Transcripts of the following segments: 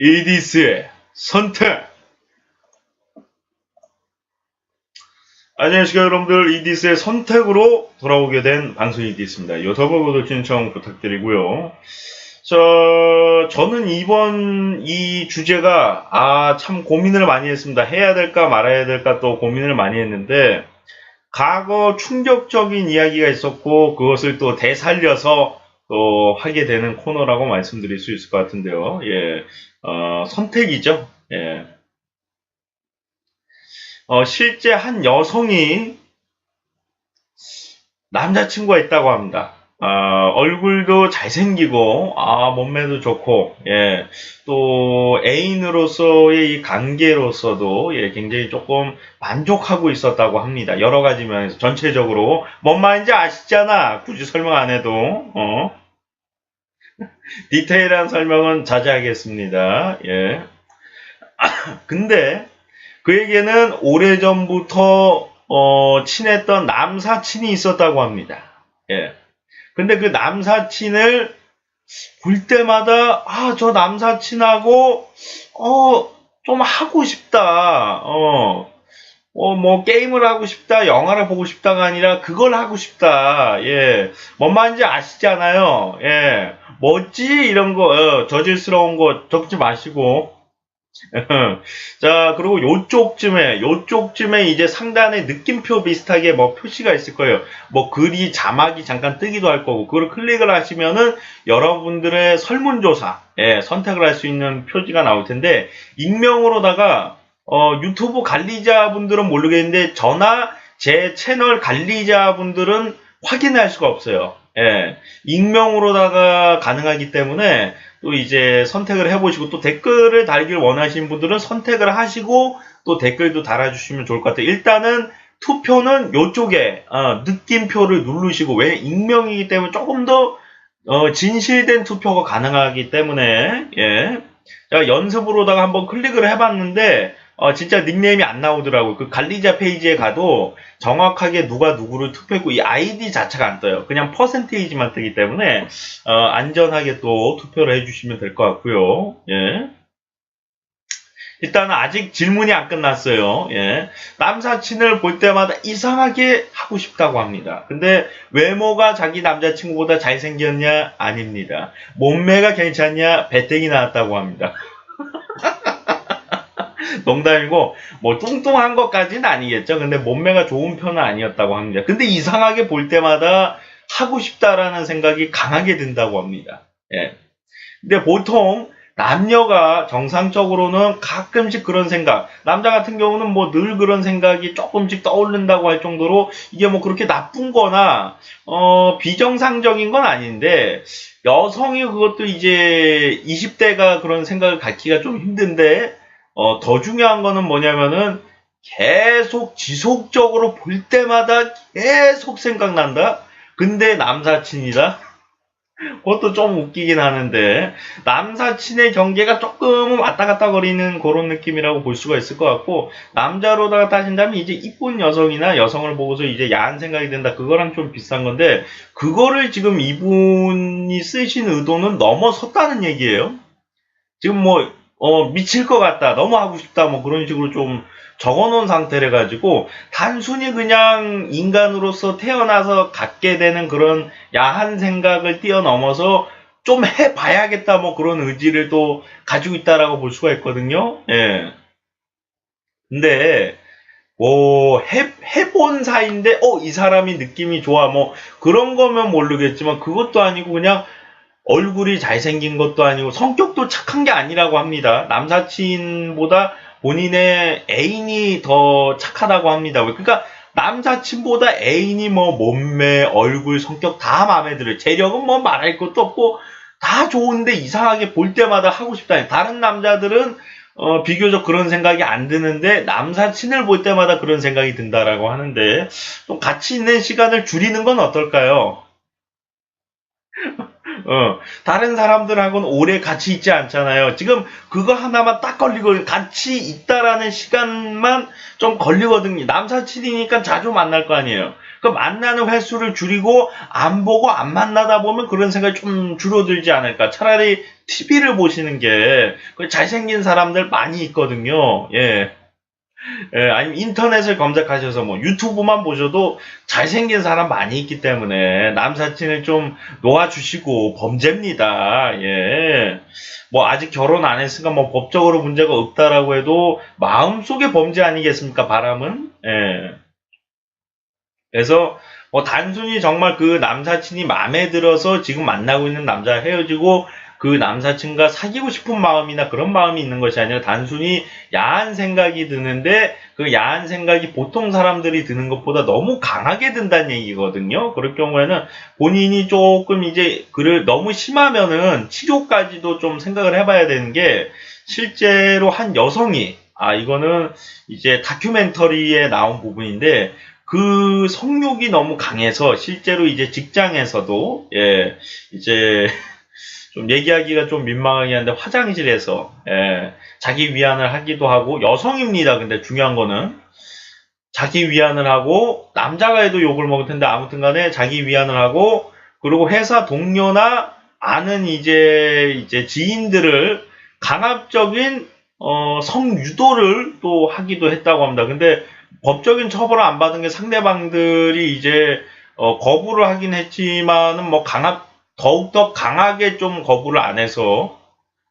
이디스의 선택. 안녕하십니까 여러분들 이디스의 선택으로 돌아오게 된 방송 이디스입니다. 유튜브 구독 신청 부탁드리고요. 저 저는 이번 이 주제가 아 참 고민을 많이 했습니다. 해야 될까 말아야 될까 또 고민을 많이 했는데 과거 충격적인 이야기가 있었고 그것을 또 되살려서 또 하게 되는 코너라고 말씀드릴 수 있을 것 같은데요. 예, 어, 선택이죠. 예. 어, 실제 한 여성이 남자친구가 있다고 합니다. 아, 얼굴도 잘생기고, 아, 몸매도 좋고, 예, 또, 애인으로서의 이 관계로서도, 예, 굉장히 조금 만족하고 있었다고 합니다. 여러 가지 면에서, 전체적으로. 뭔 말인지 아시잖아. 굳이 설명 안 해도, 어. 디테일한 설명은 자제하겠습니다. 예. 근데, 그에게는 오래전부터, 어, 친했던 남사친이 있었다고 합니다. 예. 근데 그 남사친을 볼 때마다 아 저 남사친하고 어 좀 하고 싶다 어 어, 뭐, 게임을 하고 싶다, 영화를 보고 싶다가 아니라, 그걸 하고 싶다, 예. 뭔 말인지 아시잖아요, 예. 뭐지? 이런 거, 어, 저질스러운 거 적지 마시고. 자, 그리고 요쪽쯤에, 요쪽쯤에 이제 상단에 느낌표 비슷하게 뭐 표시가 있을 거예요. 뭐 글이 자막이 잠깐 뜨기도 할 거고, 그걸 클릭을 하시면은 여러분들의 설문조사, 예, 선택을 할 수 있는 표지가 나올 텐데, 익명으로다가, 어, 유튜브 관리자분들은 모르겠는데, 저나 제 채널 관리자분들은 확인할 수가 없어요. 예, 익명으로다가 가능하기 때문에, 또 이제 선택을 해보시고 또 댓글을 달기를 원하시는 분들은 선택을 하시고 또 댓글도 달아주시면 좋을 것 같아요. 일단은 투표는 이쪽에 어, 느낌표를 누르시고 왜 익명이기 때문에 조금 더 어, 진실된 투표가 가능하기 때문에 예. 연습으로다가 한번 클릭을 해봤는데 어, 진짜 닉네임이 안 나오더라고요. 그 관리자 페이지에 가도 정확하게 누가 누구를 투표했고 이 아이디 자체가 안 떠요. 그냥 퍼센테이지만 뜨기 때문에 어, 안전하게 또 투표를 해주시면 될 것 같고요. 예. 일단 아직 질문이 안 끝났어요. 예. 남사친을 볼 때마다 이상하게 하고 싶다고 합니다. 근데 외모가 자기 남자친구보다 잘생겼냐? 아닙니다. 몸매가 괜찮냐? 배땡이 나왔다고 합니다. 농담이고 뭐 뚱뚱한 것까지는 아니겠죠. 근데 몸매가 좋은 편은 아니었다고 합니다. 근데 이상하게 볼 때마다 하고 싶다라는 생각이 강하게 든다고 합니다. 예. 근데 보통 남녀가 정상적으로는 가끔씩 그런 생각, 남자 같은 경우는 뭐 늘 그런 생각이 조금씩 떠오른다고 할 정도로 이게 뭐 그렇게 나쁜 거나, 어, 비정상적인 건 아닌데, 여성이 그것도 이제 20대가 그런 생각을 갖기가 좀 힘든데, 어, 더 중요한 거는 뭐냐면은 계속 지속적으로 볼 때마다 계속 생각난다? 근데 남사친이다? 그것도 좀 웃기긴 하는데, 남사친의 경계가 조금은 왔다 갔다 거리는 그런 느낌이라고 볼 수가 있을 것 같고, 남자로다가 따진다면 이제 이쁜 여성이나 여성을 보고서 이제 야한 생각이 든다. 그거랑 좀 비슷한 건데, 그거를 지금 이분이 쓰신 의도는 넘어섰다는 얘기예요. 지금 뭐, 어, 미칠 것 같다, 너무 하고 싶다, 뭐 그런 식으로 좀 적어놓은 상태래 가지고 단순히 그냥 인간으로서 태어나서 갖게 되는 그런 야한 생각을 뛰어넘어서 좀 해봐야겠다, 뭐 그런 의지를 또 가지고 있다라고 볼 수가 있거든요. 예. 근데 뭐 해, 해본 사이인데 어 이 사람이 느낌이 좋아 뭐 그런 거면 모르겠지만 그것도 아니고 그냥 얼굴이 잘생긴 것도 아니고 성격도 착한 게 아니라고 합니다. 남사친보다 본인의 애인이 더 착하다고 합니다. 그러니까 남사친보다 애인이 뭐 몸매, 얼굴, 성격 다 마음에 들어요. 재력은 뭐 말할 것도 없고 다 좋은데 이상하게 볼 때마다 하고 싶다. 다른 남자들은 어, 비교적 그런 생각이 안 드는데 남사친을 볼 때마다 그런 생각이 든다라고 하는데 좀 같이 있는 시간을 줄이는 건 어떨까요? 어, 다른 사람들하고는 오래 같이 있지 않잖아요. 지금 그거 하나만 딱 걸리고 같이 있다라는 시간만 좀 걸리거든요. 남사친이니까 자주 만날 거 아니에요. 그 만나는 횟수를 줄이고 안 보고 안 만나다 보면 그런 생각이 좀 줄어들지 않을까. 차라리 TV를 보시는 게그 잘생긴 사람들 많이 있거든요. 예. 예, 아니면 인터넷을 검색하셔서 뭐 유튜브만 보셔도 잘생긴 사람 많이 있기 때문에 남사친을 좀 놓아주시고 범죄입니다. 예. 뭐 아직 결혼 안 했으니까 뭐 법적으로 문제가 없다라고 해도 마음속에 범죄 아니겠습니까? 바람은. 예. 그래서 뭐 단순히 정말 그 남사친이 마음에 들어서 지금 만나고 있는 남자 헤어지고 그 남사친과 사귀고 싶은 마음이나 그런 마음이 있는 것이 아니라 단순히 야한 생각이 드는데 그 야한 생각이 보통 사람들이 드는 것보다 너무 강하게 든다는 얘기거든요. 그럴 경우에는 본인이 조금 이제 그를 너무 심하면은 치료까지도 좀 생각을 해봐야 되는 게 실제로 한 여성이 아 이거는 이제 다큐멘터리에 나온 부분인데 그 성욕이 너무 강해서 실제로 이제 직장에서도 예 이제 좀 얘기하기가 좀 민망하긴 한데 화장실에서 예, 자기 위안을 하기도 하고 여성입니다. 근데 중요한 거는 자기 위안을 하고 남자가 해도 욕을 먹을 텐데 아무튼 간에 자기 위안을 하고 그리고 회사 동료나 아는 이제 이제 지인들을 강압적인 어, 성유도를 또 하기도 했다고 합니다. 근데 법적인 처벌을 안 받은 게 상대방들이 이제 어, 거부를 하긴 했지만은 뭐 강압 더욱더 강하게 좀 거부를 안 해서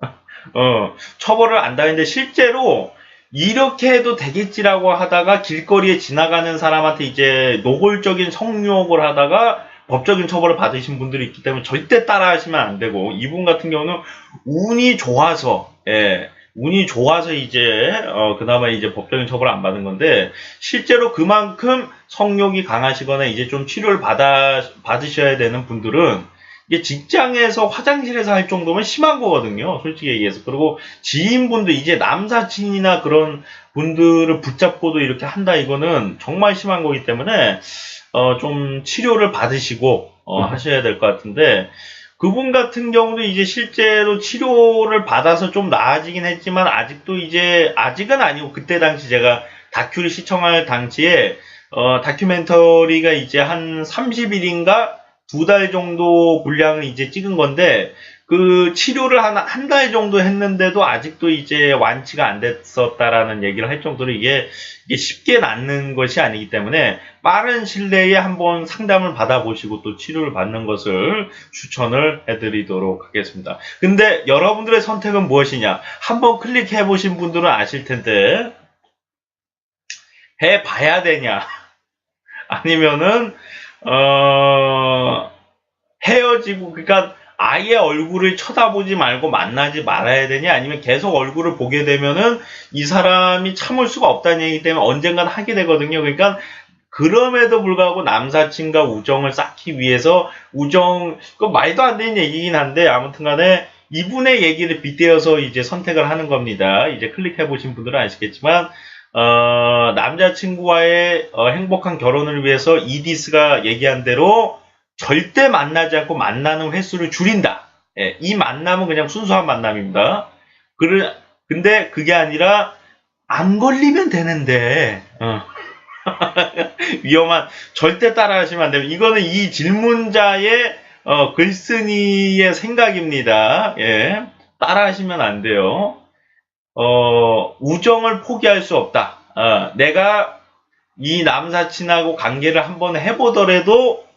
어, 처벌을 안 당했는데 실제로 이렇게 해도 되겠지라고 하다가 길거리에 지나가는 사람한테 이제 노골적인 성욕을 하다가 법적인 처벌을 받으신 분들이 있기 때문에 절대 따라 하시면 안 되고 이분 같은 경우는 운이 좋아서 예, 운이 좋아서 이제 어, 그나마 이제 법적인 처벌을 안 받은 건데 실제로 그만큼 성욕이 강하시거나 이제 좀 치료를 받아 받으셔야 되는 분들은 이게 직장에서 화장실에서 할 정도면 심한 거거든요. 솔직히 얘기해서. 그리고 지인분들, 이제 남사친이나 그런 분들을 붙잡고도 이렇게 한다, 이거는 정말 심한 거기 때문에, 어, 좀 치료를 받으시고, 어, 음. 하셔야 될 것 같은데, 그분 같은 경우도 이제 실제로 치료를 받아서 좀 나아지긴 했지만, 아직도 이제, 아직은 아니고, 그때 당시 제가 다큐를 시청할 당시에, 어, 다큐멘터리가 이제 한 30일인가 두 달 정도 분량을 이제 찍은 건데 그 치료를 한 한 달 정도 했는데도 아직도 이제 완치가 안 됐었다라는 얘기를 할 정도로 이게, 이게 쉽게 낫는 것이 아니기 때문에 빠른 신내에 한번 상담을 받아보시고 또 치료를 받는 것을 추천을 해드리도록 하겠습니다. 근데 여러분들의 선택은 무엇이냐? 한번 클릭해 보신 분들은 아실 텐데 해 봐야 되냐? 아니면은 어, 헤어지고, 그러니까 아예 얼굴을 쳐다보지 말고 만나지 말아야 되냐 아니면 계속 얼굴을 보게 되면은 이 사람이 참을 수가 없다는 얘기 때문에 언젠간 하게 되거든요. 그러니까 그럼에도 불구하고 남사친과 우정을 쌓기 위해서 우정 그 말도 안 되는 얘기긴 한데 아무튼 간에 이분의 얘기를 빗대어서 이제 선택을 하는 겁니다. 이제 클릭해 보신 분들은 아시겠지만 어, 남자친구와의 어, 행복한 결혼을 위해서 이디스가 얘기한 대로 절대 만나지 않고 만나는 횟수를 줄인다. 예, 이 만남은 그냥 순수한 만남입니다. 그래, 근데 그게 아니라 안 걸리면 되는데 어. 위험한 절대 따라하시면 안 됩니다. 이거는 이 질문자의 어, 글쓴이의 생각입니다. 예, 따라하시면 안 돼요. 어, 우정을 포기할 수 없다. 어, 내가 이 남사친하고 관계를 한번 해보더라도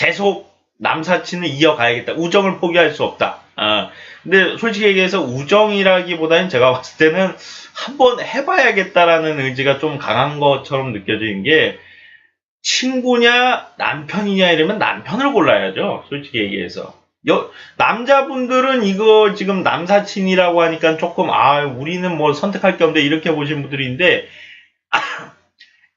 계속 남사친을 이어가야겠다. 우정을 포기할 수 없다. 어, 근데 솔직히 얘기해서 우정이라기보다는 제가 봤을 때는 한번 해봐야겠다라는 의지가 좀 강한 것처럼 느껴지는 게 친구냐 남편이냐 이러면 남편을 골라야죠. 솔직히 얘기해서. 여, 남자분들은 이거 지금 남사친이라고 하니까 조금 아 우리는 뭐 선택할 게 없는데 이렇게 보신 분들인데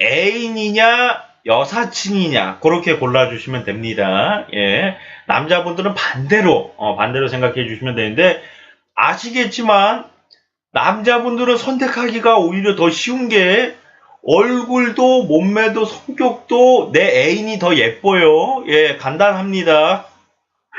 애인이냐 여사친이냐 그렇게 골라주시면 됩니다. 예, 남자분들은 반대로 어, 반대로 생각해 주시면 되는데 아시겠지만 남자분들은 선택하기가 오히려 더 쉬운 게 얼굴도 몸매도 성격도 내 애인이 더 예뻐요. 예, 간단합니다.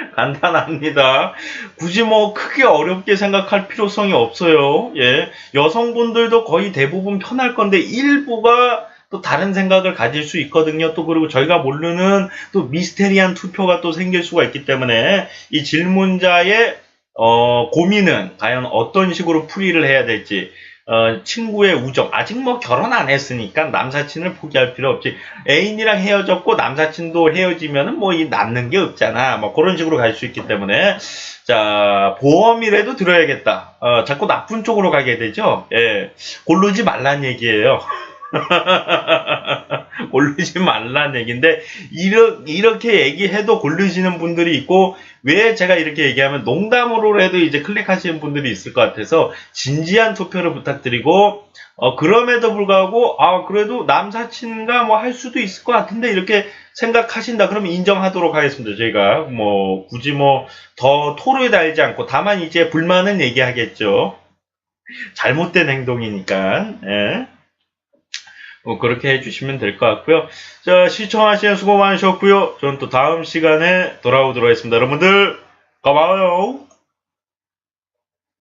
간단합니다. 굳이 뭐 크게 어렵게 생각할 필요성이 없어요. 예. 여성분들도 거의 대부분 편할 건데 일부가 또 다른 생각을 가질 수 있거든요. 또 그리고 저희가 모르는 또 미스테리한 투표가 또 생길 수가 있기 때문에 이 질문자의 어, 고민은 과연 어떤 식으로 풀이를 해야 될지 어, 친구의 우정. 아직 뭐 결혼 안 했으니까 남사친을 포기할 필요 없지. 애인이랑 헤어졌고 남사친도 헤어지면은 뭐 이 남는 게 없잖아. 뭐 그런 식으로 갈 수 있기 때문에. 자 보험이라도 들어야겠다. 어, 자꾸 나쁜 쪽으로 가게 되죠? 예. 고르지 말란 얘기예요 고르지 말란 얘기인데 이렇게 얘기해도 고르시는 분들이 있고 왜 제가 이렇게 얘기하면 농담으로라도 이제 클릭하시는 분들이 있을 것 같아서 진지한 투표를 부탁드리고 어, 그럼에도 불구하고 아 그래도 남사친과 뭐 할 수도 있을 것 같은데 이렇게 생각하신다. 그러면 인정하도록 하겠습니다. 저희가 뭐 굳이 뭐 더 토를 달지 않고 다만 이제 불만은 얘기하겠죠. 잘못된 행동이니까. 예. 뭐 그렇게 해주시면 될 것 같고요. 자 시청하시는 수고 많으셨고요. 저는 또 다음 시간에 돌아오도록 하겠습니다. 여러분들 고마워요.